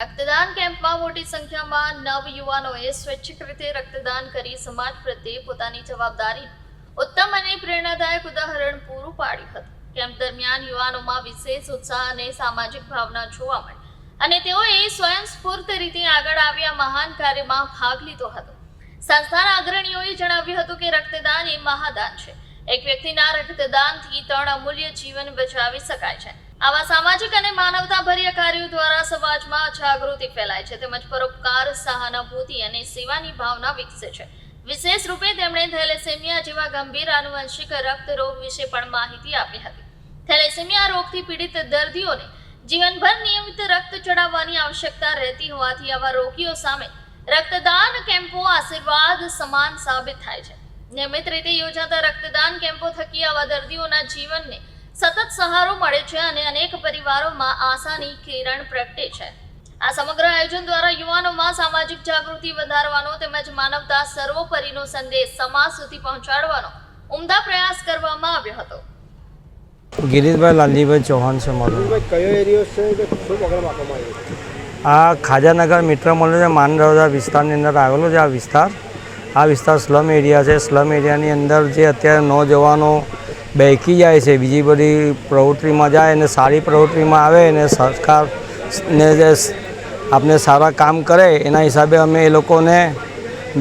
રક્તદાન કેમ્પમાં મોટી સંખ્યામાં નવ યુવાનોએ સ્વૈચ્છિક રીતે રક્તદાન કરી સમાજ પ્રત્યે પોતાની જવાબદારી, ઉત્તમ અને પ્રેરણાદાયક ઉદાહરણ પૂરું પાડ્યું હતું. કેમ્પ દરમિયાન યુવાનોમાં વિશેષ ઉત્સાહ અને સામાજિક ભાવના જોવા મળી અને તેઓએ સ્વયંસ્ફૂર્ત રીતે આગળ આવ્યા મહાન કાર્યમાં ભાગ લીધો હતો. સંસ્થાના અગ્રણીઓએ જણાવ્યું હતું કે રક્તદાન એ મહાદાન છે. એક વ્યક્તિના રક્તદાનથી ત્રણ અમૂલ્ય જીવન બચાવી શકાય છે. આવા સામાજિક અને માનવતાભર્યા કાર્યો દ્વારા સમાજમાં જાગૃતિ ફેલાય છે તેમજ પરોપકાર, સહાનુભૂતિ અને સેવાની ભાવના વિકસે છે. વિશેષ રૂપે તેમણે થેલેસેમિયા જેવા ગંભીર આનુવંશિક રક્ત રોગ વિશે પણ માહિતી આપી હતી. થેલેસેમિયા રોગથી પીડિત દર્દીઓને જીવનભર નિયમિત રક્ત ચડાવવાની આવશ્યકતા રહેતી હોવાથી આવા રોગીઓ સામે રક્તદાન કેમ્પો આશીર્વાદ સમાન સાબિત થાય છે. નિયમિત રીતે યોજાતા રક્તદાન કેમ્પો થકી આવા દર્દીઓના જીવનને સતત સહારો મળે છે અને અનેક પરિવારોમાં આશાની કિરણ પ્રગટે છે. આ સમગ્ર આયોજન દ્વારા યુવાનોમાં સામાજિક જાગૃતિ વધારવાનો તેમજ માનવતા સર્વોપરીનો સંદેશ સમાજ સુધી પહોંચાડવાનો ઉમદા પ્રયાસ કરવામાં આવ્યો હતો. ગિરીશભાઈ લાલજીભાઈ ચૌહાણ છે મારું કયો એરિયો છે આ ખાજાનગર મિત્ર મંડળ છે માનરવદા વિસ્તારની અંદર આવેલો છે આ વિસ્તાર. આ વિસ્તાર સ્લમ એરિયા છે. સ્લમ એરિયાની અંદર જે અત્યારે નોજવાનો બેકી જાય છે, બીજી બધી પ્રવૃત્તિમાં જાય અને સારી પ્રવૃત્તિમાં આવે અને સરકારને જે આપણે સારા કામ કરે, એના હિસાબે અમે એ લોકોને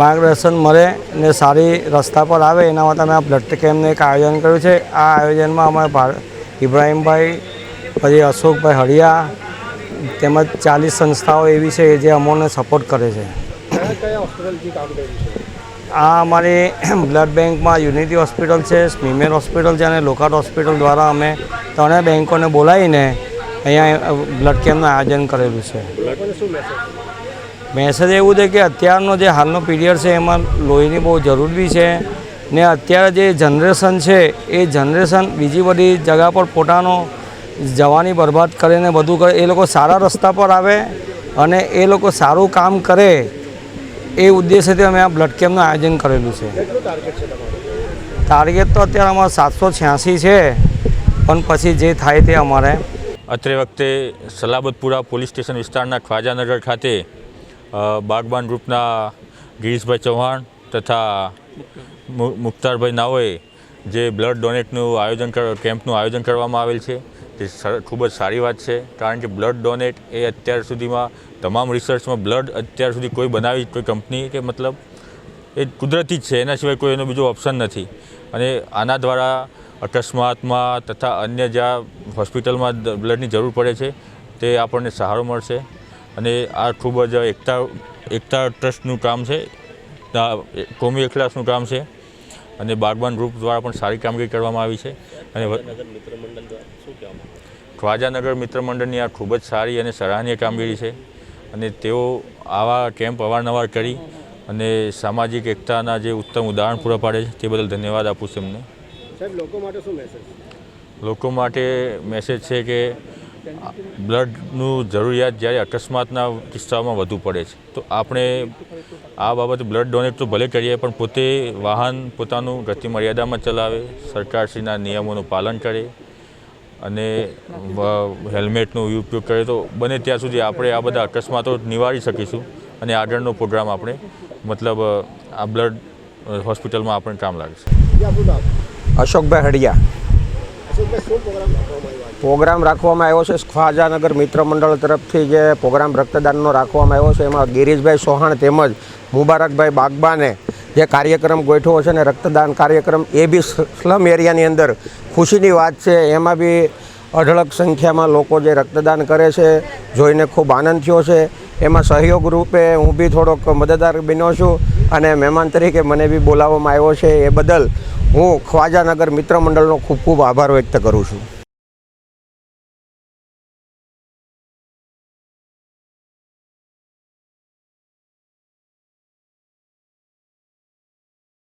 માર્ગદર્શન મળે ને સારી રસ્તા પર આવે, એના માટે અમે આ બ્લડ કેમ્પનું એક આયોજન કર્યું છે. આ આયોજનમાં અમારા ભાર ઇબ્રાહીમભાઈ, પછી અશોકભાઈ હળિયા તેમજ ચાલીસ સંસ્થાઓ એવી છે જે અમોને સપોર્ટ કરે છે? આ અમારી બ્લડ બેંકમાં યુનિટી હોસ્પિટલ છે સ્મીમેર હોસ્પિટલ છે અને લોકાટ હોસ્પિટલ દ્વારા અમે ત્રણેય બેંકોને બોલાવીને અહીંયા બ્લડ કેમ્પનું આયોજન કરેલું છે. મેસેજ મેસેજ એવું છે કે અત્યારનો જે હાલનો પીરિયડ છે એમાં લોહીની બહુ જરૂર બી છે ને અત્યારે જે જનરેશન છે એ જનરેશન બીજી બધી જગા પર પોતાનો જવાની બરબાદ કરીને બધું કરે એ લોકો સારા રસ્તા પર આવે અને એ લોકો સારું કામ કરે એ ઉદ્દેશ્યથી અમે આ બ્લડ કેમ્પનું આયોજન કરેલું છે. ટાર્ગેટ છે તમારું? ટાર્ગેટ તો અત્યારે અમારે સાતસો છ્યાસી છે પણ પછી જે થાય તે અમારે. અત્રે વખતે સલાબતપુરા પોલીસ સ્ટેશન વિસ્તારના ખ્વાજાનગર ખાતે બાગબાન ગ્રુપના ગિરીશભાઈ ચૌહાણ તથા મુ- મુખ્તારભાઈ નાઓએ જે બ્લડ ડોનેટનું આયોજન કર- કેમ્પનું આયોજન કરવામાં આવેલ છે. તે ખૂબ જ સારી વાત છે, કારણ કે બ્લડ ડોનેટ એ અત્યાર સુધીમાં, તમામ રિસર્ચમાં બ્લડ અત્યાર સુધી કોઈ બનાવી, કોઈ કંપની કે મતલબ, એ કુદરતી જ છે, એના સિવાય કોઈ એનો બીજો ઓપ્શન નથી. અને આના દ્વારા અકસ્માતમાં તથા અન્ય જ્યાં હોસ્પિટલમાં બ્લડની જરૂર પડે છે, તે આપણને સહારો મળશે. અને આ ખૂબ જ એકતા એકતા ટ્રસ્ટનું કામ છે કોમી એકલાસનું કામ છે. અને બાગબાન ગ્રુપ દ્વારા પણ સારી કામગીરી કરવામાં આવી છે. અને ખ્વાજાનગર મિત્ર મંડળની આ ખૂબ જ સારી અને સરાહનીય કામગીરી છે. અને તેઓ આવા કેમ્પ અવારનવાર કરી અને સામાજિક એકતાના જે ઉત્તમ ઉદાહરણ પૂરા પાડે છે તે બદલ ધન્યવાદ આપું છું એમને. લોકો માટે શું મેસેજ લોકો માટે મેસેજ છે કે બ્લડનું જરૂરિયાત જ્યારે અકસ્માતના કિસ્સાઓમાં વધુ પડે છે, તો આપણે આ બાબતે બ્લડ ડોનેટ તો ભલે કરીએ, પણ પોતે વાહન પોતાનું ગતિ મર્યાદામાં ચલાવે, સરકારશ્રીના નિયમોનું પાલન કરે અને હેલ્મેટનો ઉપયોગ કરે, તો બને ત્યાં સુધી આપણે આ બધા અકસ્માતો નિવારી શકીશું અને આગળનો પ્રોગ્રામ આપણે, મતલબ, આ બ્લડ હોસ્પિટલમાં આપણને કામ લાગશે. અશોકભાઈ હડિયા. પ્રોગ્રામ રાખવામાં આવ્યો છે. ખ્વાજાનગર મિત્ર મંડળ તરફથી જે પ્રોગ્રામ રક્તદાનનો રાખવામાં આવ્યો છે. એમાં ગિરીશભાઈ સોહાણ તેમજ મુબારકભાઈ બાગબાને જે કાર્યક્રમ ગોઠવો છે ને રક્તદાન કાર્યક્રમ, એ બી સ્લમ એરિયાની અંદર ખુશીની વાત છે. એમાં બી અઢળક સંખ્યામાં લોકો જે રક્તદાન કરે છે, જોઈને ખૂબ આનંદ થયો છે. એમાં સહયોગ રૂપે હું બી થોડોક મદદગાર બન્યો છું અને મહેમાન તરીકે મને બી બોલાવવામાં આવ્યો છે. એ બદલ હું ખ્વાજાનગર મિત્ર મંડળનો ખૂબ ખૂબ આભાર વ્યક્ત કરું છું.